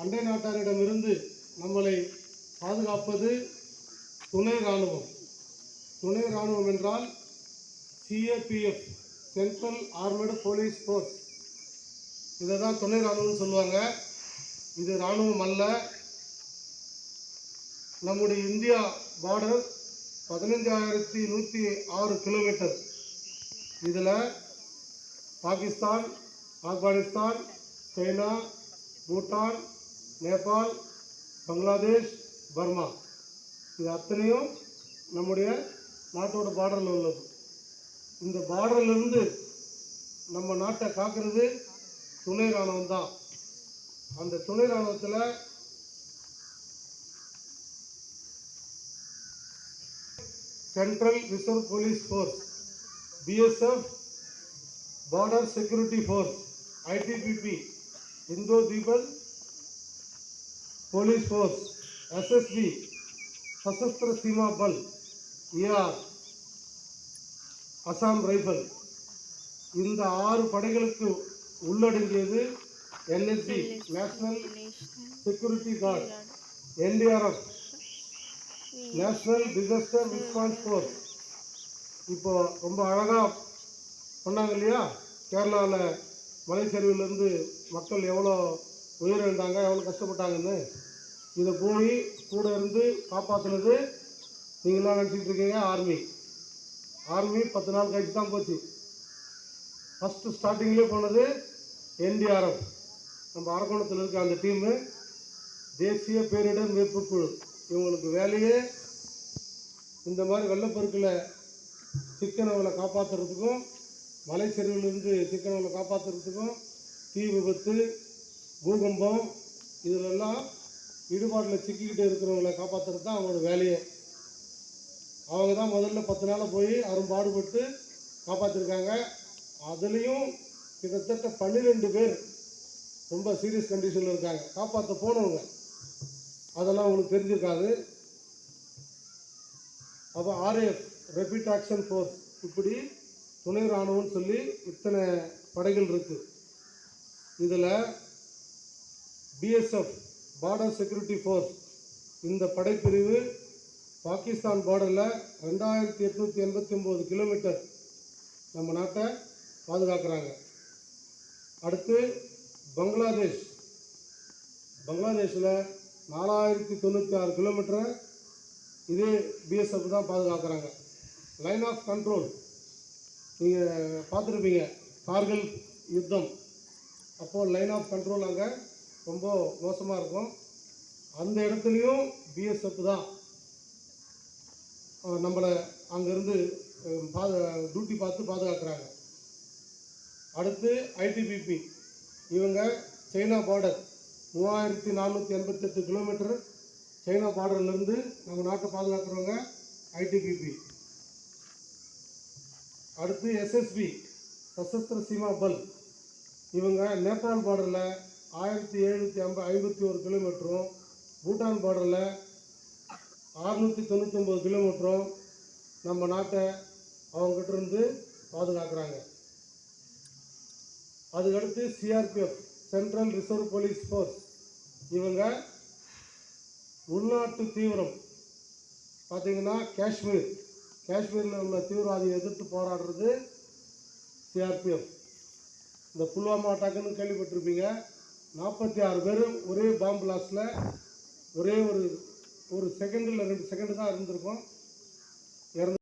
அண்டை நாட்டாரிடமிருந்து நம்மளை பாதுகாப்பது துணை இராணுவம். துணை இராணுவம் என்றால் CAPF central armed police force இதை தான் துணை இராணுவம்னு சொல்லுவாங்க. இது இராணுவம் அல்ல. நம்முடைய இந்தியா பார்டர் பதினஞ்சாயிரத்தி நூற்றி ஆறு கிலோமீட்டர் இதில் பாகிஸ்தான் ஆப்கானிஸ்தான் சைனா பூட்டான் நேபாள் பங்களாதேஷ் பர்மா. இது அத்தனையும் நம்முடைய நாட்டோட பார்டரில் உள்ளது. இந்த பார்டர்லேருந்து நம்ம நாட்டை காக்கிறது துணை இராணுவம் தான். அந்த துணை இராணுவத்தில் central reserve police force BSF border security force ITBP Indo Tibetan police force SSB Sashastra Seema Bal AR Assam rifle இந்த ஆறு படைகளுக்கு உள்ளடங்கியது NSC national security guard NDRF national disaster response force. இப்போ ரொம்ப அழகாக சொன்னாங்க இல்லையா? கேரளாவில் மலைச்சரிவிலேருந்து மக்கள் எவ்வளோ உயிரிழந்தாங்க எவ்வளோ கஷ்டப்பட்டாங்கன்னு. இதை போய் கூட இருந்து காப்பாற்றினது நீங்களாம் நினச்சிட்டு இருக்கீங்க ஆர்மி ஆர்மி பத்து நாள் கழிச்சு தான் போச்சு. ஃபஸ்ட்டு ஸ்டார்டிங்லேயே போனது என்டிஆர்எஃப் நம்ம அரக்கோணத்தில் இருக்க அந்த டீமு தேசிய பேரிடர் மீட்பு குழு. இவங்களுக்கு வேலையே இந்த மாதிரி வெள்ளப்பெருக்கில் சிக்கனவங்களை காப்பாற்றுறதுக்கும் மலை சரிவிலிருந்து சிக்கனவங்களை காப்பாற்றுறதுக்கும் தீ விபத்து பூகம்பம் இதிலெல்லாம் ஈடுபாட்டில் சிக்கிக்கிட்டு இருக்கிறவங்களை காப்பாற்றுறது தான் அவங்களோட வேலையே. அவங்க தான் முதல்ல பத்து நாள் போய் அரும்பாடுபட்டு காப்பாற்றிருக்காங்க அதுலேயும் கிட்டத்தட்ட பன்னிரெண்டு பேர் ரொம்ப சீரியஸ் கண்டிஷனில் இருக்காங்க. காப்பாற்ற போனவங்க. அதெல்லாம் உங்களுக்கு தெரிஞ்சிருக்காது. அப்போ ஆர்ஏஎஃப் ரெபிட் ஆக்ஷன் ஃபோர்ஸ் இப்படி துணை இராணுவம்னு சொல்லி இத்தனை படைகள் இருக்குது இதில் பிஎஸ்எஃப் பார்டர் செக்யூரிட்டி ஃபோர்ஸ் இந்த படைப்பிரிவு பாகிஸ்தான் பார்டரில் ரெண்டாயிரத்தி எட்நூற்றி எண்பத்தி ஒம்பது கிலோமீட்டர் நம்ம நாட்டை பாதுகாக்கிறாங்க. அடுத்து பங்களாதேஷ். பங்களாதேஷில் நாலாயிரத்தி தொண்ணூற்றி ஆறு கிலோமீட்டரை இதே பிஎஸ்எஃப் தான் பாதுகாக்கிறாங்க. லைன் ஆஃப் கண்ட்ரோல் நீங்கள் பார்த்துருப்பீங்க கார்கில் யுத்தம். அப்போது லைன் ஆஃப் கண்ட்ரோல் அங்கே ரொம்ப மோசமாக இருக்கும். அந்த இடத்துலையும் பிஎஸ்எஃப் தான். நம்மளை அங்கேருந்து பாது டியூட்டி பார்த்து பாதுகாக்கிறாங்க. அடுத்து ஐடிபிபி இவங்க சைனா பார்டர் மூவாயிரத்தி நானூற்றி எண்பத்தெட்டு கிலோமீட்டர் சைனா பார்டர்லேருந்து நம்ம நாட்டை பாதுகாக்கிறவங்க ஐடிபிபி அடுத்து எஸ்எஸ்பி சசஸ்திர சீமா பல். இவங்க நேபாள் பார்டரில் ஆயிரத்தி எழுநூற்றி ஐம்ப ஐம்பத்தி ஒரு கிலோமீட்டரும் பூட்டான் பார்டரில் அறுநூற்றி தொண்ணூற்றொம்பது கிலோமீட்டரும் நம்ம நாட்டை அவங்ககிட்ட இருந்து பாதுகாக்கிறாங்க. அதுக்கடுத்து CRPF central reserve police force இவங்க உள்நாட்டு தீவிரம். பார்த்தீங்கன்னா காஷ்மீர். காஷ்மீரில் உள்ள தீவிரவாதியை எதிர்த்து போராடுறது சிஆர்பிஎஃப் இந்த புல்வாமா அட்டாக்குன்னு கேள்விப்பட்டிருப்பீங்க. நாற்பத்தி ஆறு பேரும் ஒரே பாம்பு பிளாஸ்டில் ஒரே ஒரு ஒரு செகண்டில் ரெண்டு செகண்டு தான் இருந்திருக்கும். இறந்து